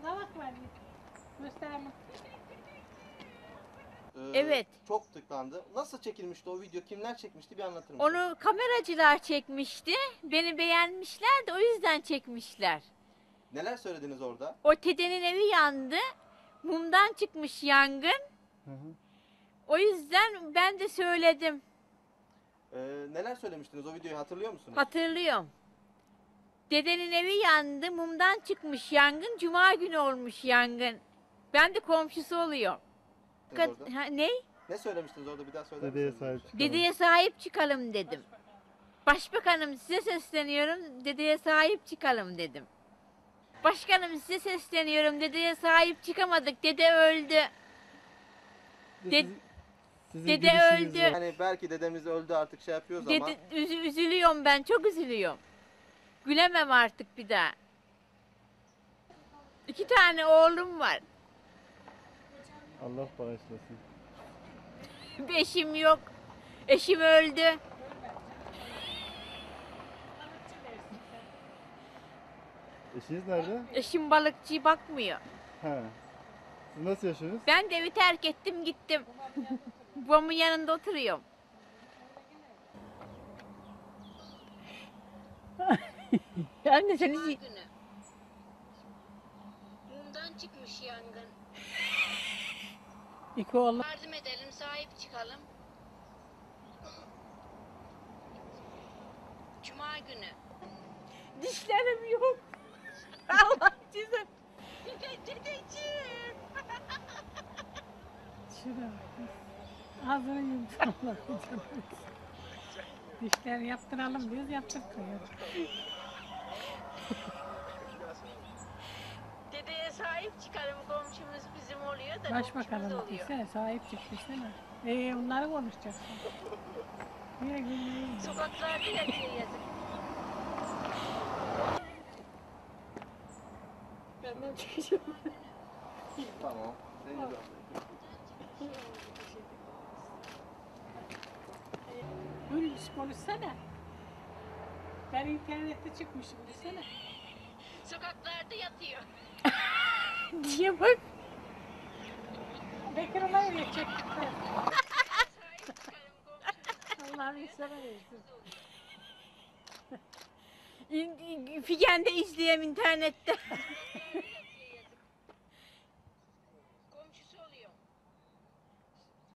Kavak var. Gösterme. Ee, Evet. Çok tıklandı. Nasıl çekilmişti o video? Kimler çekmişti? Bir anlatır mısın? Onu kameracılar çekmişti. Beni beğenmişler de o yüzden çekmişler. Neler söylediniz orada? O tedenin evi yandı. Mumdan çıkmış yangın. O yüzden ben de söyledim. Ee, neler söylemiştiniz? O videoyu hatırlıyor musunuz? Hatırlıyorum. Dedenin evi yandı. Mumdan çıkmış yangın. Cuma günü olmuş yangın. Ben de komşusu oluyor. Orada. Ha, ne? Ne söylemiştiniz orada? Bir daha söyler Dedeye sahip çıkalım. Dedeye sahip çıkalım dedim. Başbakanım size sesleniyorum. Dedeye sahip çıkalım dedim. Başkanım size sesleniyorum. Dedeye sahip çıkamadık. Dede öldü. Siz- sizin dede gülüşünüz öldü. var. Yani belki dedemiz öldü artık şey yapıyoruz ama Dede, üzü- üzülüyorum ben. Çok üzülüyorum. Gülemem artık bir daha. İki tane oğlum var. Allah bağışlasın. Eşim yok. Eşim öldü. Eşiniz nerede? Eşim balıkçı bakmıyor. He. Siz nasıl yaşıyorsunuz? Ben de evi terk ettim gittim. Babamın yanında oturuyorum. Anne seni Cuma günü. Mumdan çıkmış yangın. İki oğlum. Yardım edelim, sahip çıkalım. Cuma günü. dişlerim yok. Allah cizim. Dedeciğim. Şurada bak. Ağzını yumuşaklar. Dişleri yaptıralım diyoruz yaptırtmıyoruz. Dedeye sahip çıkalım komşumuz bizim oluyor da Başbakanım desene sahip çık desene. Ee onları konuşacaksın. Niye gülüyorsun? Sokaklarda yatıyor yazık. Benden çıkacağım. tamam. Zeynep abla. Gül konuşsana. Ben internette çıkmışım desene. Sokaklarda yatıyor. Diye bak. Bekir öyle çektik. Allah'ım insana versin. İn- in- Figen'de izleyeyim internette.